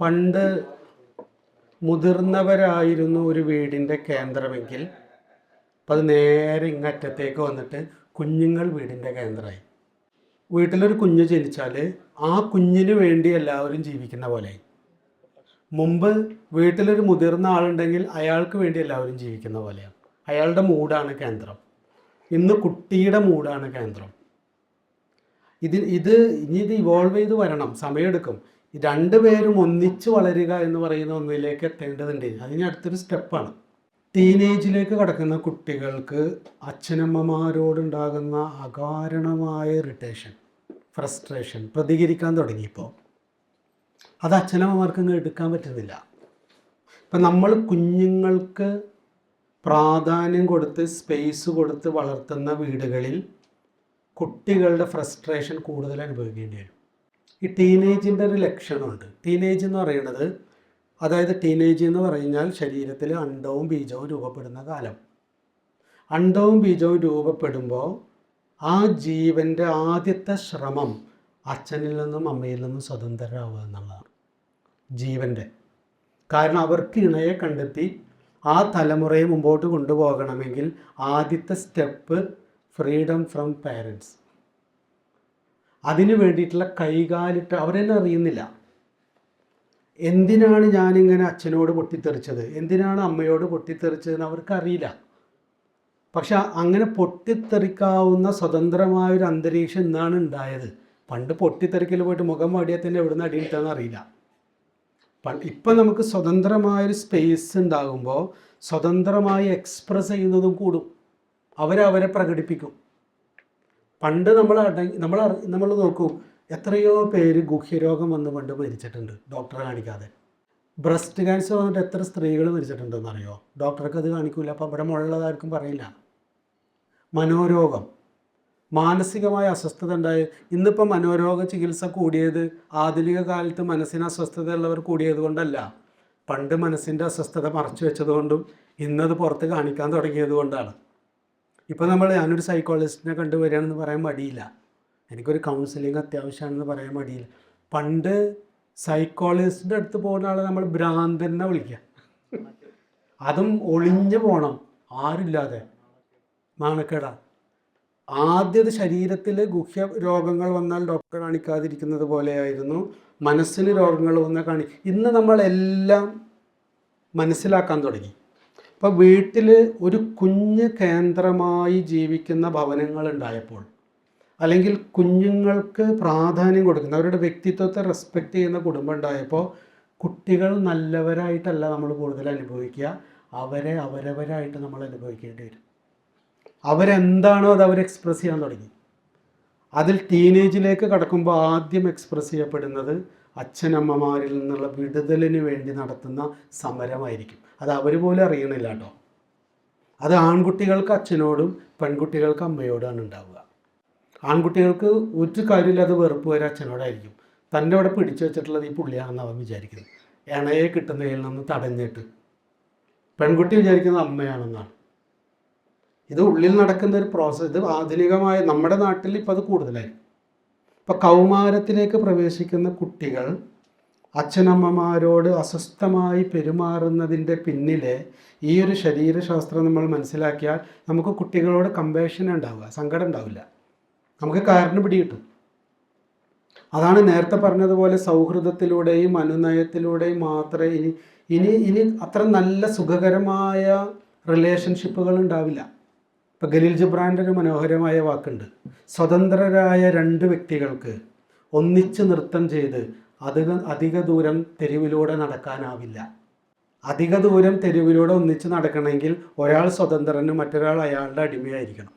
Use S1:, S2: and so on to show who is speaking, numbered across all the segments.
S1: പണ്ട് മുതിർന്നവരായിരുന്നു ഒരു വീടിന്റെ കേന്ദ്രമെങ്കിൽ. അപ്പം അത് നേരെ ഇങ്ങറ്റത്തേക്ക് വന്നിട്ട് കുഞ്ഞുങ്ങൾ വീടിന്റെ കേന്ദ്രമായി. വീട്ടിലൊരു കുഞ്ഞ് ജനിച്ചാൽ ആ കുഞ്ഞിന് വേണ്ടി എല്ലാവരും ജീവിക്കുന്ന പോലെ. മുമ്പ് വീട്ടിലൊരു മുതിർന്ന ആളുണ്ടെങ്കിൽ അയാൾക്ക് വേണ്ടി എല്ലാവരും ജീവിക്കുന്ന പോലെയാണ് അയാളുടെ മൂഡാണ് കേന്ദ്രം. ഇന്ന് കുട്ടിയുടെ മൂഡാണ് കേന്ദ്രം. ഇത് ഇത് ഇനി ഇത് ഇവോൾവ് ചെയ്ത് വരണം. സമയമെടുക്കും. രണ്ടുപേരും ഒന്നിച്ച് വളരുക എന്ന് പറയുന്ന ഒന്നിലേക്ക് എത്തേണ്ടതുണ്ട്. അതിന് അടുത്തൊരു സ്റ്റെപ്പാണ്. ടീനേജിലേക്ക് കടക്കുന്ന കുട്ടികൾക്ക് അച്ഛനമ്മമാരോടുണ്ടാകുന്ന അകാരണമായ ഇറിറ്റേഷൻ ഫ്രസ്ട്രേഷൻ പ്രതികരിക്കാൻ തുടങ്ങിയപ്പോൾ അത് അച്ഛനമ്മമാർക്ക് എടുക്കാൻ പറ്റുന്നില്ല. ഇപ്പം നമ്മൾ കുഞ്ഞുങ്ങൾക്ക് പ്രാധാന്യം കൊടുത്ത് സ്പേസ് കൊടുത്ത് വളർത്തുന്ന വീടുകളിൽ കുട്ടികളുടെ ഫ്രസ്ട്രേഷൻ കൂടുതൽ അനുഭവിക്കേണ്ടി വരും. ഈ ടീനേജിന്റെ ഒരു ലക്ഷണമുണ്ട്. ടീനേജ് എന്ന് പറയുന്നത് അതായത് ടീനേജ് എന്ന് പറഞ്ഞാൽ ശരീരത്തിൽ അണ്ടവും ബീജവും രൂപപ്പെടുന്ന കാലം. അണ്ടവും ബീജവും രൂപപ്പെടുമ്പോൾ ആ ജീവന്റെ ആദ്യത്തെ ശ്രമം അച്ഛനിൽ നിന്നും അമ്മയിൽ നിന്നും സ്വതന്ത്രരാവുക എന്നുള്ളതാണ്. ജീവന്റെ കാരണം അവർക്ക് ഇണയെ കണ്ടെത്തി ആ തലമുറയെ മുമ്പോട്ട് കൊണ്ടുപോകണമെങ്കിൽ ആദ്യത്തെ സ്റ്റെപ്പ് ഫ്രീഡം ഫ്രം പാരൻസ്. അതിന് വേണ്ടിയിട്ടുള്ള കൈകാലിട്ട് അവരെന്നെ അറിയുന്നില്ല. എന്തിനാണ് ഞാനിങ്ങനെ അച്ഛനോട് പൊട്ടിത്തെറിച്ചത്? എന്തിനാണ് അമ്മയോട് പൊട്ടിത്തെറിച്ചതെന്ന് അവർക്കറിയില്ല. പക്ഷെ അങ്ങനെ പൊട്ടിത്തെറിക്കാവുന്ന സ്വതന്ത്രമായ ഒരു അന്തരീക്ഷം ഇന്നാണ് ഉണ്ടായത് പണ്ട് പൊട്ടിത്തെറിക്കൽ പോയിട്ട് മുഖം വാടിയാൽ തന്നെ എവിടുന്ന് അടിയിട്ടെന്ന് അറിയില്ല. ഇപ്പം നമുക്ക് സ്വതന്ത്രമായൊരു സ്പേസ് ഉണ്ടാകുമ്പോൾ സ്വതന്ത്രമായി എക്സ്പ്രസ് ചെയ്യുന്നതും കൂടും. അവരവരെ പ്രകടിപ്പിക്കും. പണ്ട് നമ്മൾ അടങ്ങി നമ്മൾ നമ്മൾ നോക്കൂ എത്രയോ പേര് ഗുഹ്യരോഗം വന്ന് പണ്ട് മരിച്ചിട്ടുണ്ട് ഡോക്ടറെ കാണിക്കാതെ. ബ്രസ്റ്റ് ക്യാൻസർ വന്നിട്ട് എത്ര സ്ത്രീകൾ മരിച്ചിട്ടുണ്ടെന്ന് അറിയോ ഡോക്ടർക്ക് അത് കാണിക്കൂല അപ്പോൾ ഇവിടെ മുള്ളതാർക്കും പറയില്ല. മനോരോഗം. മാനസികമായ അസ്വസ്ഥത ഉണ്ടായ. ഇന്നിപ്പോൾ മനോരോഗ ചികിത്സ കൂടിയത് ആധുനിക കാലത്ത് മനസ്സിന് അസ്വസ്ഥതയുള്ളവർ കൂടിയത് കൊണ്ടല്ല. പണ്ട് മനസ്സിന്റെ അസ്വസ്ഥത മറച്ചു വെച്ചതുകൊണ്ടും ഇന്നത് പുറത്ത് കാണിക്കാൻ തുടങ്ങിയത് കൊണ്ടാണ്. ഇപ്പോൾ നമ്മൾ ഞാനൊരു സൈക്കോളജിസ്റ്റിനെ കണ്ടുവരികയാണെന്ന് പറയാൻ മടിയില്ല. എനിക്കൊരു കൗൺസിലിംഗ് അത്യാവശ്യമാണെന്ന് പറയാൻ മടിയില്ല. പണ്ട് സൈക്കോളജിസ്റ്റിന്റെ അടുത്ത് പോകുന്ന ആളെ നമ്മൾ ഭ്രാന്തനെ വിളിക്കുക. അതും ഒളിഞ്ഞു പോകണം ആരില്ലാതെ മാണക്കേട ആദ്യത് ശരീരത്തിൽ ഗുഹ്യ രോഗങ്ങൾ വന്നാൽ ഡോക്ടറെ കാണിക്കാതിരിക്കുന്നത് പോലെയായിരുന്നു. മനസ്സിന് രോഗങ്ങൾ വന്നാൽ കാണി ഇന്ന് നമ്മളെല്ലാം മനസ്സിലാക്കാൻ തുടങ്ങി. ഇപ്പോൾ വീട്ടിൽ ഒരു കുഞ്ഞ് കേന്ദ്രമായി ജീവിക്കുന്ന ഭവനങ്ങൾ ഉണ്ടായപ്പോൾ അല്ലെങ്കിൽ കുഞ്ഞുങ്ങൾക്ക് പ്രാധാന്യം കൊടുക്കുന്ന അവരുടെ വ്യക്തിത്വത്തെ റെസ്പെക്റ്റ് ചെയ്യുന്ന കുടുംബം ഉണ്ടായപ്പോൾ കുട്ടികൾ നല്ലവരായിട്ടല്ല നമ്മൾ കൂടുതൽ അനുഭവിക്കുക. അവരെ അവരവരായിട്ട് നമ്മൾ അനുഭവിക്കേണ്ടി വരും. അവരെന്താണോ അത് അവർ എക്സ്പ്രസ് ചെയ്യാൻ തുടങ്ങി. അതിൽ ടീനേജിലേക്ക് കടക്കുമ്പോൾ ആദ്യം എക്സ്പ്രസ് ചെയ്യപ്പെടുന്നത് അച്ഛനമ്മമാരിൽ നിന്നുള്ള വിടുതലിന് വേണ്ടി നടത്തുന്ന സമരമായിരിക്കും. അത് അവർ പോലും അറിയണില്ല കേട്ടോ അത് ആൺകുട്ടികൾക്ക് അച്ഛനോടും പെൺകുട്ടികൾക്ക് അമ്മയോടാണ് ഉണ്ടാവുക. ആൺകുട്ടികൾക്ക് ഒരു കാര്യമില്ലാതെ വെറുപ്പ് വരെ അച്ഛനോടായിരിക്കും. തന്റെ അവിടെ പിടിച്ചു വെച്ചിട്ടുള്ളത് ഈ പുള്ളിയാണെന്ന് അവൻ വിചാരിക്കുന്നത്. ഇണയെ കിട്ടുന്നതിൽ നിന്ന് തടഞ്ഞിട്ട്. പെൺകുട്ടി വിചാരിക്കുന്നത് അമ്മയാണെന്നാണ്. ഇത് ഉള്ളിൽ നടക്കുന്ന ഒരു പ്രോസസ്സ് ഇത് ആധുനികമായ നമ്മുടെ നാട്ടിൽ ഇപ്പോൾ അത് കൂടുതലായി ഇപ്പോൾ കൗമാരത്തിലേക്ക് പ്രവേശിക്കുന്ന കുട്ടികൾ അച്ഛനമ്മമാരോട് അസ്വസ്ഥമായി പെരുമാറുന്നതിന്റെ പിന്നിലെ ഈ ഒരു ശരീരശാസ്ത്രം നമ്മൾ മനസ്സിലാക്കിയാൽ നമുക്ക് കുട്ടികളോട് കമ്പേഷൻ ഉണ്ടാവുക സങ്കടം ഉണ്ടാവില്ല. നമുക്ക് കാരണം പിടികിട്ടും. അതാണ് നേരത്തെ പറഞ്ഞതുപോലെ സൗഹൃദത്തിലൂടെയും അനുനയത്തിലൂടെയും മാത്രമേ ഇനി ഇനി ഇനി അത്ര നല്ല സുഖകരമായ റിലേഷൻഷിപ്പുകൾ ഉണ്ടാവില്ല. ഇപ്പം ഗലീൽ ജിബ്രാന്റെ ഒരു മനോഹരമായ വാക്കുണ്ട്. സ്വതന്ത്രരായ രണ്ട് വ്യക്തികൾക്ക് ഒന്നിച്ച് നൃത്തം ചെയ്ത് അധിക അധിക ദൂരം തെരുവിലൂടെ നടക്കാനാവില്ല. അധിക ദൂരം തെരുവിലൂടെ ഒന്നിച്ച് നടക്കണമെങ്കിൽ ഒരാൾ സ്വതന്ത്രനും മറ്റൊരാൾ അയാളുടെ അടിമയായിരിക്കണം.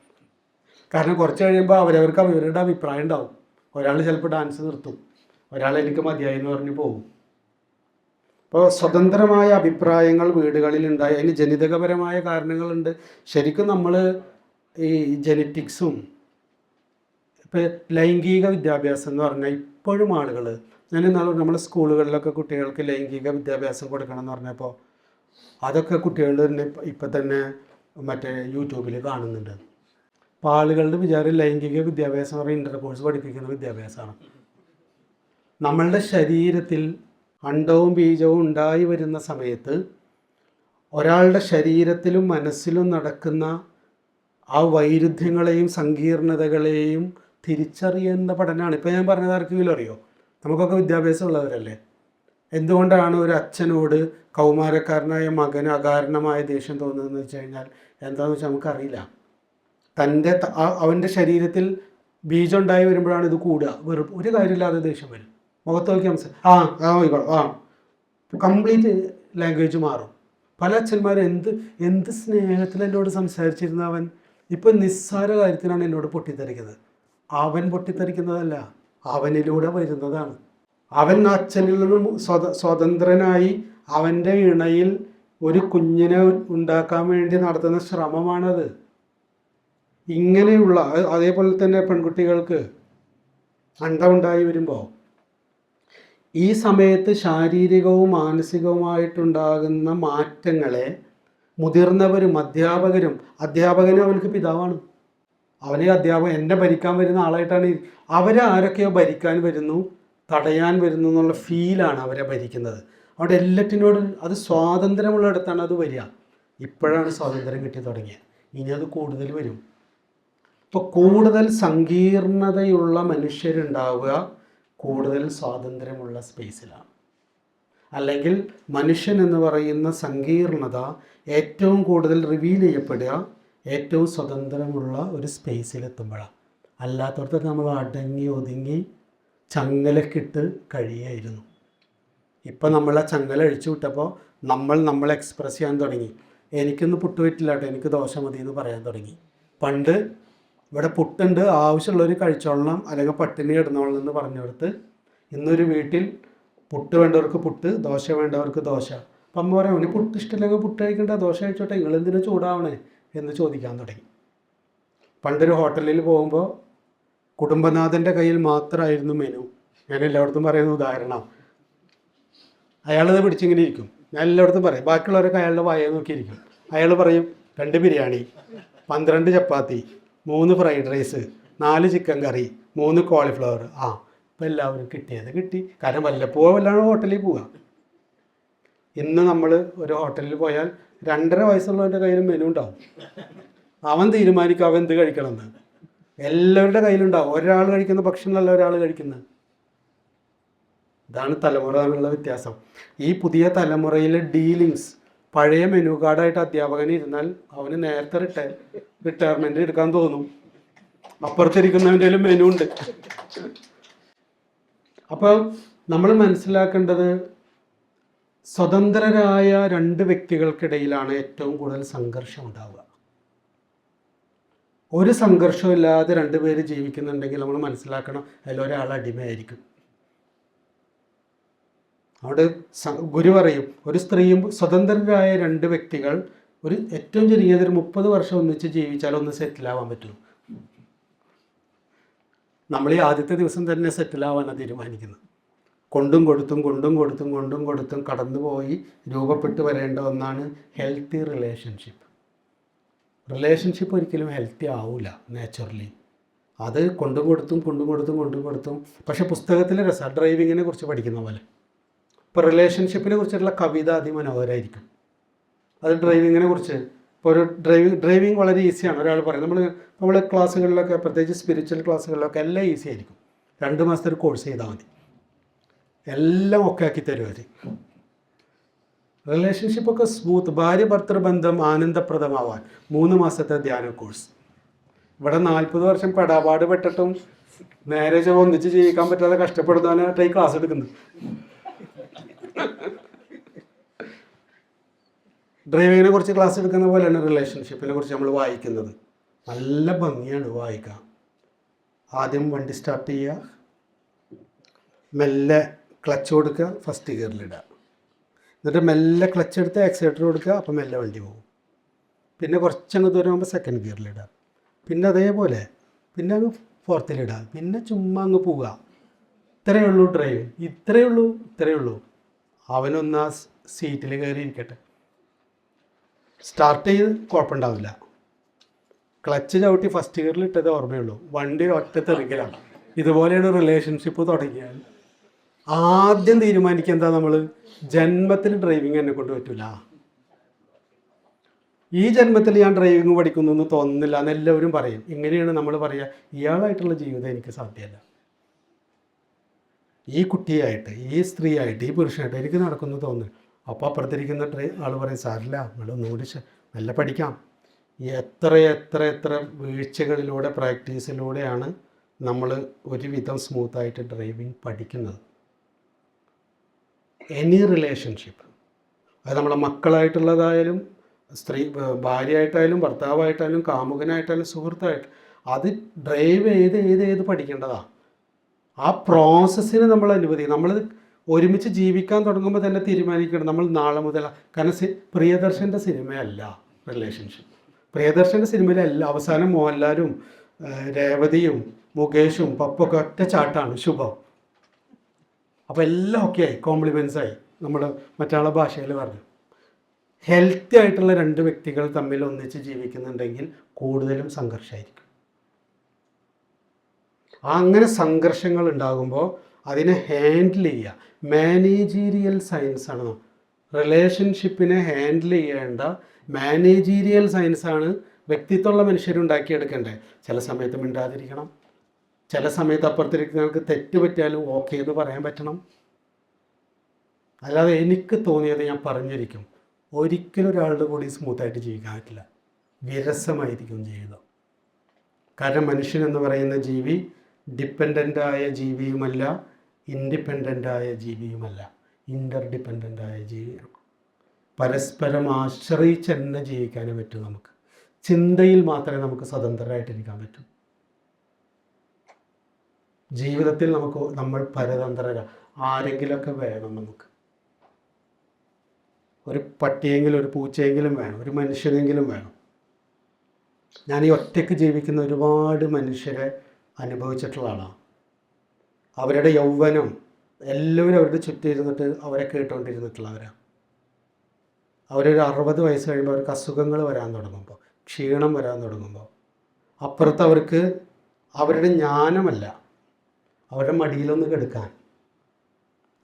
S1: കാരണം കുറച്ച് കഴിയുമ്പോൾ അവരവർക്ക് അവരുടെ അഭിപ്രായം ഉണ്ടാവും. ഒരാൾ ചിലപ്പോൾ ഡാൻസ് നിർത്തും. ഒരാൾ എനിക്ക് മതിയായി എന്ന് പറഞ്ഞ് പോകും. അപ്പോൾ സ്വതന്ത്രമായ അഭിപ്രായങ്ങൾ വീടുകളിൽ ഉണ്ടായി. അതിന് ജനിതകപരമായ കാരണങ്ങളുണ്ട്. ശരിക്കും നമ്മൾ ഈ ജനറ്റിക്സും ഇപ്പോൾ ലൈംഗിക വിദ്യാഭ്യാസം എന്ന് പറഞ്ഞാൽ ഇപ്പോഴും ആളുകൾ ഞാൻ ഇന്നാൾ നമ്മുടെ സ്കൂളുകളിലൊക്കെ കുട്ടികൾക്ക് ലൈംഗിക വിദ്യാഭ്യാസം കൊടുക്കണം എന്ന് പറഞ്ഞപ്പോൾ അതൊക്കെ കുട്ടികൾ തന്നെ ഇപ്പം തന്നെ മറ്റേ യൂട്യൂബിൽ കാണുന്നുണ്ട്. അപ്പോൾ ആളുകളുടെ വിചാരം ലൈംഗിക വിദ്യാഭ്യാസം പറഞ്ഞാൽ ഇന്റർ കോഴ്സ് പഠിപ്പിക്കുന്ന വിദ്യാഭ്യാസമാണ്. നമ്മളുടെ ശരീരത്തിൽ അണ്ടവും ബീജവും ഉണ്ടായി വരുന്ന സമയത്ത് ഒരാളുടെ ശരീരത്തിലും മനസ്സിലും നടക്കുന്ന ആ വൈരുദ്ധ്യങ്ങളെയും സങ്കീർണതകളെയും തിരിച്ചറിയുന്ന പഠനമാണ് ഇപ്പം ഞാൻ പറഞ്ഞത് ആർക്കെങ്കിലും അറിയോ? നമുക്കൊക്കെ വിദ്യാഭ്യാസം ഉള്ളവരല്ലേ? എന്തുകൊണ്ടാണ് ഒരു അച്ഛനോട് കൗമാരക്കാരനായ മകന് അകാരണമായ ദേഷ്യം തോന്നുന്നതെന്ന് വെച്ച് കഴിഞ്ഞാൽ എന്താണെന്ന് വെച്ചാൽ നമുക്കറിയില്ല. തന്റെ അവന്റെ ശരീരത്തിൽ ബീജം ഉണ്ടായി വരുമ്പോഴാണ് ഇത് കൂടുക. വെറുപ്പ് ഒരു കാര്യമില്ലാതെ ദേഷ്യം വരും. മുഖത്ത് നോക്കി മനസ്സിലായി ആ ആ ആ. കംപ്ലീറ്റ് ലാംഗ്വേജ് മാറും. പല അച്ഛന്മാരും എന്ത് എന്ത് സ്നേഹത്തിൽ എന്നോട് സംസാരിച്ചിരുന്ന അവൻ ഇപ്പം നിസ്സാര കാര്യത്തിനാണ് എന്നോട് പൊട്ടിത്തെറിക്കുന്നത്. അവൻ പൊട്ടിത്തെറിക്കുന്നതല്ല. അവനിലൂടെ വരുന്നതാണ്. അവൻ അച്ഛനിൽ നിന്നും സ്വത സ്വതന്ത്രനായി അവന്റെ ഇണയിൽ ഒരു കുഞ്ഞിനെ ഉണ്ടാക്കാൻ വേണ്ടി നടത്തുന്ന ശ്രമമാണത്. ഇങ്ങനെയുള്ള അതേപോലെ തന്നെ പെൺകുട്ടികൾക്ക് അണ്ടമുണ്ടായി വരുമ്പോൾ ഈ സമയത്ത് ശാരീരികവും മാനസികവുമായിട്ടുണ്ടാകുന്ന മാറ്റങ്ങളെ മുതിർന്നവരും അധ്യാപകരും അധ്യാപകനും അവനക്ക് പിതാവാണ്. അവനെ അധ്യാപകൻ എന്നെ ഭരിക്കാൻ വരുന്ന ആളായിട്ടാണ് അവരെ ആരൊക്കെയോ ഭരിക്കാൻ വരുന്നു തടയാൻ വരുന്നു എന്നുള്ള ഫീലാണ് അവരെ ഭരിക്കുന്നത്. അവിടെ എല്ലാറ്റിനോടും അത് സ്വാതന്ത്ര്യമുള്ളിടത്താണ് അത് വരിക. ഇപ്പോഴാണ് സ്വാതന്ത്ര്യം കിട്ടി തുടങ്ങിയത്. ഇനി അത് കൂടുതൽ വരും. ഇപ്പോൾ കൂടുതൽ സങ്കീർണതയുള്ള മനുഷ്യരുണ്ടാവുക കൂടുതൽ സ്വാതന്ത്ര്യമുള്ള സ്പേസിലാണ് അല്ലെങ്കിൽ മനുഷ്യൻ എന്ന് പറയുന്ന സങ്കീർണത ഏറ്റവും കൂടുതൽ റിവീൽ ചെയ്യപ്പെടുക ഏറ്റവും സ്വതന്ത്രമുള്ള ഒരു സ്പേസിലെത്തുമ്പോഴാണ് അല്ലാത്തടത്ത് നമ്മൾ അടങ്ങി ഒതുങ്ങി ചങ്ങലക്കിട്ട് കഴിയായിരുന്നു ഇപ്പം നമ്മൾ ആ ചങ്ങല അഴിച്ചു വിട്ടപ്പോൾ നമ്മൾ നമ്മൾ എക്സ്പ്രസ് ചെയ്യാൻ തുടങ്ങി. എനിക്കൊന്ന് പുട്ട് പറ്റില്ല കേട്ടോ എനിക്ക് ദോശ മതി എന്ന് പറയാൻ തുടങ്ങി. പണ്ട് ഇവിടെ പുട്ടുണ്ട് ആവശ്യമുള്ളവർ കഴിച്ചോളണം അല്ലെങ്കിൽ പട്ടിണി കിടന്നോളണം എന്ന് പറഞ്ഞെടുത്ത് ഇന്നൊരു വീട്ടിൽ പുട്ട് വേണ്ടവർക്ക് പുട്ട് ദോശ വേണ്ടവർക്ക് ദോശ. അപ്പം അമ്മ പറയാം അവന് പുട്ട് ഇഷ്ടമില്ലെങ്കിൽ പുട്ട് കഴിക്കണ്ട ദോശ കഴിച്ചോട്ടെ നിങ്ങൾ എന്തിനു ചൂടാവണേ? എന്ന് ചോദിക്കാൻ തുടങ്ങി. പണ്ടൊരു ഹോട്ടലിൽ പോകുമ്പോൾ കുടുംബനാഥന്റെ കയ്യിൽ മാത്രമായിരുന്നു മെനു. ഞാൻ എല്ലായിടത്തും പറയുന്ന ഉദാഹരണം. അയാളത് പിടിച്ചിങ്ങനെ ഇരിക്കും. ഞാൻ എല്ലായിടത്തും പറയും. ബാക്കിയുള്ളവരൊക്കെ അയാളുടെ വായ നോക്കിയിരിക്കും. അയാൾ പറയും രണ്ട് ബിരിയാണി പന്ത്രണ്ട് ചപ്പാത്തി മൂന്ന് ഫ്രൈഡ് റൈസ് നാല് ചിക്കൻ കറി മൂന്ന് കോളിഫ്ലവർ. ആ ഇപ്പം എല്ലാവരും കിട്ടിയത് കിട്ടി. കാരണം വല്ലപ്പോഴും വല്ലാണ് ഹോട്ടലിൽ പോവുക ഇന്ന് നമ്മൾ ഒരു ഹോട്ടലിൽ പോയാൽ രണ്ടര വയസ്സുള്ളവന്റെ കയ്യിലും മെനു ഉണ്ടാവും അവൻ തീരുമാനിക്കും അവൻ എന്ത് കഴിക്കണമെന്ന്. എല്ലാവരുടെ കയ്യിലുണ്ടാവും. ഒരാൾ കഴിക്കുന്ന ഭക്ഷണമല്ല ഒരാൾ കഴിക്കുന്നത്. ഇതാണ് തലമുറ തമ്മിലുള്ള വ്യത്യാസം. ഈ പുതിയ തലമുറയിലെ ഡീലിങ്സ് പഴയ മെനു കാർഡായിട്ട് അധ്യാപകൻ ഇരുന്നാൽ അവന് നേരത്തെ റിട്ടയർ റിട്ടയർമെന്റ് എടുക്കാൻ തോന്നും. അപ്പുറത്തിരിക്കുന്നവന്റെ മെനു ഉണ്ട് അപ്പോൾ നമ്മൾ മനസ്സിലാക്കേണ്ടത് സ്വതന്ത്രരായ രണ്ട് വ്യക്തികൾക്കിടയിലാണ് ഏറ്റവും കൂടുതൽ സംഘർഷം ഉണ്ടാവുക. ഒരു സംഘർഷമില്ലാതെ രണ്ടുപേര് ജീവിക്കുന്നുണ്ടെങ്കിൽ നമ്മൾ മനസ്സിലാക്കണം അതിലൊരാൾ അടിമയായിരിക്കും. അവിടെ ഗുരു പറയും ഒരു സ്ത്രീയും സ്വതന്ത്രരായ രണ്ട് വ്യക്തികൾ ഒരു ഏറ്റവും ചുരുങ്ങിയത് ഒരു മുപ്പത് വർഷം ഒന്നിച്ച് ജീവിച്ചാൽ ഒന്ന് സെറ്റിലാവാൻ പറ്റുള്ളൂ നമ്മൾ ഈ ആദ്യത്തെ ദിവസം തന്നെ സെറ്റിലാവാനാണ് തീരുമാനിക്കുന്നത്. കൊണ്ടും കൊടുത്തും കൊണ്ടും കൊടുത്തും കൊണ്ടും കൊടുത്തും കടന്നുപോയി രൂപപ്പെട്ടു വരേണ്ട ഒന്നാണ് ഹെൽത്തി റിലേഷൻഷിപ്പ് റിലേഷൻഷിപ്പ് ഒരിക്കലും ഹെൽത്തി ആവില്ല നാച്ചുറലി അത് കൊണ്ടും കൊടുത്തും കൊണ്ടും കൊടുത്തും കൊണ്ടും കൊടുത്തും. പക്ഷേ പുസ്തകത്തിലെ രസ ഡ്രൈവിങ്ങിനെ കുറിച്ച് പഠിക്കുന്ന പോലെ. ഇപ്പോൾ റിലേഷൻഷിപ്പിനെ കുറിച്ചിട്ടുള്ള കവിത അതിമനോഹരമായിരിക്കും അത് ഡ്രൈവിങ്ങിനെ കുറിച്ച്. ഇപ്പോൾ ഒരു ഡ്രൈവിംഗ് ഡ്രൈവിംഗ് വളരെ ഈസിയാണ് ഒരാൾ പറയും നമ്മൾ നമ്മൾ ക്ലാസ്സുകളിലൊക്കെ പ്രത്യേകിച്ച് സ്പിരിച്വൽ ക്ലാസ്സുകളിലൊക്കെ എല്ലാം ഈസി ആയിരിക്കും. രണ്ട് മാസത്തെ ഒരു കോഴ്സ് ചെയ്താൽ മതി. എല്ലാം ഒക്കെ ആക്കി തരും അവർ റിലേഷൻഷിപ്പൊക്കെ സ്മൂത്ത് ഭാര്യ ഭർത്തൃബന്ധം ആനന്ദപ്രദമാവാൻ. മൂന്ന് മാസത്തെ ധ്യാന കോഴ്സ് ഇവിടെ നാൽപ്പത് വർഷം പെടാപാട് പെട്ടിട്ടും മാരേജ് ഒന്നിച്ച് ജീവിക്കാൻ പറ്റാതെ കഷ്ടപ്പെടുന്നവനായിട്ട് ഈ ക്ലാസ് എടുക്കുന്നത്. ഡ്രൈവിങ്ങിനെ കുറിച്ച് ക്ലാസ് എടുക്കുന്ന പോലെയാണ് റിലേഷൻഷിപ്പിനെ കുറിച്ച് നമ്മൾ വായിക്കുന്നത്. നല്ല ഭംഗിയാണ് വായിക്കാം ആദ്യം വണ്ടി സ്റ്റാർട്ട് ചെയ്യുക. മെല്ലെ ക്ലച്ച് കൊടുക്കുക ഫസ്റ്റ് ഗിയറിലിടുക എന്നിട്ട് മെല്ലെ ക്ലച്ച് എടുത്ത് ആക്സിലേറ്റർ കൊടുക്കുക അപ്പം മെല്ലെ വണ്ടി പോകും. പിന്നെ കുറച്ചങ്ങ് ദൂരം ആകുമ്പോൾ സെക്കൻഡ് ഗിയറിലിടുക പിന്നെ അതേപോലെ പിന്നെ അങ്ങ് ഫോർത്തിലിടുക പിന്നെ ചുമ്മാ അങ്ങ് പോവുക. ഇത്രയേ ഉള്ളൂ ഡ്രൈവ് ഇത്രയേ ഉള്ളൂ ഇത്രയേ ഉള്ളൂ. അവനൊന്ന് ആ സീറ്റിൽ കയറി ഇരിക്കട്ടെ. സ്റ്റാർട്ട് ചെയ്ത് കുഴപ്പമുണ്ടാവില്ല. ക്ലച്ച് ചവിട്ടി ഫസ്റ്റ് ഗിയറിൽ ഇട്ടത് ഓർമ്മയുള്ളൂ വണ്ടി ഒറ്റ തെറിക്കലാണ് ഇതുപോലെയാണ് റിലേഷൻഷിപ്പ് തുടങ്ങിയാൽ ആദ്യം തീരുമാനിക്കുക എന്താ നമ്മൾ ജന്മത്തിൽ ഡ്രൈവിംഗ് എന്നെ കൊണ്ട് പറ്റൂല. ഈ ജന്മത്തിൽ ഞാൻ ഡ്രൈവിംഗ് പഠിക്കുന്നു എന്ന് തോന്നുന്നില്ല എന്ന് എല്ലാവരും പറയും. ഇങ്ങനെയാണ് നമ്മൾ പറയുക ഇയാളായിട്ടുള്ള ജീവിതം എനിക്ക് സാധ്യമല്ല ഈ കുട്ടിയായിട്ട് ഈ സ്ത്രീയായിട്ട് ഈ പുരുഷനായിട്ട് എനിക്ക് നടക്കുന്നു തോന്നുന്നു. അപ്പോൾ അപ്പുറത്തിരിക്കുന്ന ട്രേ ആൾ പറയും സാറില്ല നമ്മൾ ഒന്നുകൂടി നല്ല പഠിക്കാം. എത്ര എത്ര എത്ര വീഴ്ചകളിലൂടെ പ്രാക്ടീസിലൂടെയാണ് നമ്മൾ ഒരുവിധം സ്മൂത്തായിട്ട് ഡ്രൈവിംഗ് പഠിക്കുന്നത്. എനി റിലേഷൻഷിപ്പ് അത് നമ്മളെ മക്കളായിട്ടുള്ളതായാലും സ്ത്രീ ഭാര്യയായിട്ടായാലും ഭർത്താവായിട്ടായാലും കാമുകനായിട്ടായാലും സുഹൃത്തായിട്ട് അത് ഡ്രൈവ് ചെയ്ത് ഏത് ഏത് പഠിക്കേണ്ടതാണ് ആ പ്രോസസ്സിന് നമ്മൾ അനുവദിക്കും നമ്മൾ ഒരുമിച്ച് ജീവിക്കാൻ തുടങ്ങുമ്പോൾ തന്നെ തീരുമാനിക്കണം. നമ്മൾ നാളെ മുതൽ കാരണം സി പ്രിയദർശന്റെ സിനിമയല്ല റിലേഷൻഷിപ്പ് പ്രിയദർശന്റെ സിനിമയിലല്ല അവസാനം മോഹൻലാലും രേവതിയും മുകേഷും പപ്പൊക്കെ ഒറ്റ ചാട്ടാണ് ശുഭം. അപ്പോൾ എല്ലാം ഒക്കെ ആയി. കോംപ്ലിമെൻസ് ആയി. നമ്മൾ മറ്റാളെ ഭാഷയിൽ പറഞ്ഞു. ഹെൽത്തി ആയിട്ടുള്ള രണ്ട് വ്യക്തികൾ തമ്മിൽ ഒന്നിച്ച് ജീവിക്കുന്നുണ്ടെങ്കിൽ കൂടുതലും സംഘർഷമായിരിക്കും. അങ്ങനെ സംഘർഷങ്ങൾ ഉണ്ടാകുമ്പോൾ അതിനെ ഹാൻഡിൽ ചെയ്യുക. മാനേജീരിയൽ സയൻസ് ആണ്. റിലേഷൻഷിപ്പിനെ ഹാൻഡിൽ ചെയ്യേണ്ട മാനേജീരിയൽ സയൻസാണ് വ്യക്തിത്വമുള്ള മനുഷ്യരുണ്ടാക്കിയെടുക്കേണ്ടത്. ചില സമയത്ത് മിണ്ടാതിരിക്കണം. ചില സമയത്ത് അപ്പുറത്തിരിക്കുന്നവർക്ക് തെറ്റ് പറ്റിയാലും ഓക്കെ എന്ന് പറയാൻ പറ്റണം. അല്ലാതെ എനിക്ക് തോന്നിയത് ഞാൻ പറഞ്ഞിരിക്കും ഒരിക്കലും ഒരാളുടെ കൂടി സ്മൂത്തായിട്ട് ജീവിക്കാൻ പറ്റില്ല. വിരസമായിരിക്കും ജീവിതം. കാരണം മനുഷ്യൻ എന്ന് പറയുന്ന ജീവി ഡിപ്പെൻഡന്റായ ജീവിയുമല്ല ഇൻഡിപെൻഡന്റായ ജീവിയുമല്ല. ഇന്റർ ആയ ജീവിയാണ് പരസ്പരം ആശ്രയിച്ച് തന്നെ ജീവിക്കാനേ പറ്റൂ നമുക്ക്. ചിന്തയിൽ മാത്രമേ നമുക്ക് സ്വതന്ത്രരായിട്ടിരിക്കാൻ പറ്റൂ. ജീവിതത്തിൽ നമുക്ക് നമ്മൾ പരതന്ത്രര. ആരെങ്കിലൊക്കെ വേണം നമുക്ക്. ഒരു പട്ടിയെങ്കിലും ഒരു പൂച്ചയെങ്കിലും വേണം ഒരു മനുഷ്യനെങ്കിലും വേണം. ഞാൻ ഈ ഒറ്റയ്ക്ക് ജീവിക്കുന്ന ഒരുപാട് മനുഷ്യരെ അനുഭവിച്ചിട്ടുള്ള ആളാണ്. അവരുടെ യൗവനം എല്ലാവരും അവരുടെ ചുറ്റും ഇരുന്നിട്ട് അവരെ കേട്ടുകൊണ്ടിരുന്നിട്ടുള്ളവരാണ് അവരൊരു അറുപത് വയസ്സ് കഴിയുമ്പോൾ അവർക്ക് അസുഖങ്ങൾ വരാൻ തുടങ്ങുമ്പോൾ ക്ഷീണം വരാൻ തുടങ്ങുമ്പോൾ അപ്പുറത്ത് അവർക്ക് അവരുടെ ജ്ഞാനമല്ല. അവരുടെ മടിയിലൊന്ന് കെടുക്കാൻ.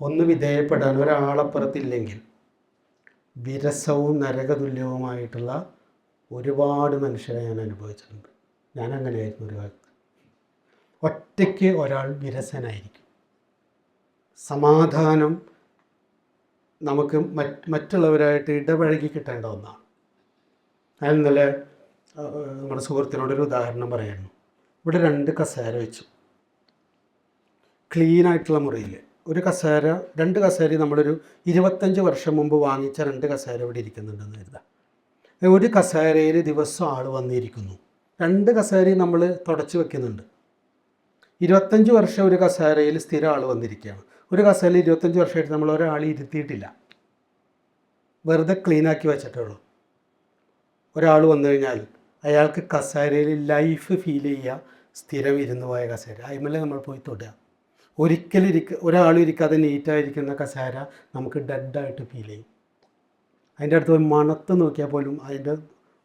S1: ഒന്ന് വിധേയപ്പെടാൻ ഒരാളപ്പുറത്തില്ലെങ്കിൽ വിരസവും നരകതുല്യവുമായിട്ടുള്ള ഒരുപാട് മനുഷ്യരെ ഞാൻ അനുഭവിച്ചിട്ടുണ്ട്. ഞാൻ അങ്ങനെയായിരുന്നു ഒരു കാലത്ത്. ഒറ്റയ്ക്ക് ഒരാൾ വിരസനായിരിക്കും. സമാധാനം നമുക്ക് മറ്റ് മറ്റുള്ളവരായിട്ട് ഇടപഴകി കിട്ടേണ്ട ഒന്നാണ്. ഞാൻ ഇന്നലെ നമ്മുടെ സുഹൃത്തിനോടൊരു ഉദാഹരണം പറയായിരുന്നു ഇവിടെ രണ്ട് കസേര വെച്ചു. ക്ലീനായിട്ടുള്ള മുറിയിൽ. ഒരു കസേര രണ്ട് കസേര നമ്മളൊരു ഇരുപത്തഞ്ച് വർഷം മുമ്പ് വാങ്ങിച്ച രണ്ട് കസേര ഇവിടെ ഇരിക്കുന്നുണ്ടെന്ന് കരുതാം. ഒരു കസേരയിൽ ദിവസം ആൾ വന്നിരിക്കുന്നു. രണ്ട് കസേരയും നമ്മൾ തുടച്ച് വെക്കുന്നുണ്ട്. ഇരുപത്തഞ്ച് വർഷം ഒരു കസേരയിൽ സ്ഥിരം ആൾ വന്നിരിക്കുകയാണ്. ഒരു കസേരയിൽ ഇരുപത്തഞ്ച് വർഷമായിട്ട് നമ്മൾ ഒരാളെ ഇരുത്തിയിട്ടില്ല. വെറുതെ ക്ലീനാക്കി വെച്ചിട്ടേ ഉള്ളൂ. ഒരാൾ വന്നു കഴിഞ്ഞാൽ അയാൾക്ക് കസേരയിൽ ലൈഫ് ഫീൽ ചെയ്യുക സ്ഥിരം ഇരുന്ന് പോയ കസേര. അതിമല്ലേ നമ്മൾ പോയി തൊടുക. ഒരിക്കലും ഇരിക്ക ഒരാളും ഇരിക്കാതെ നീറ്റായിരിക്കുന്ന കസേര നമുക്ക് ഡെഡായിട്ട് ഫീൽ ചെയ്യും. അതിന്റെ അടുത്ത് മണത്ത് നോക്കിയാൽ പോലും അതിന്റെ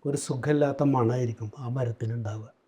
S1: ഒരു സുഖമില്ലാത്ത മണമായിരിക്കും ആ മരത്തിനുണ്ടാവുക.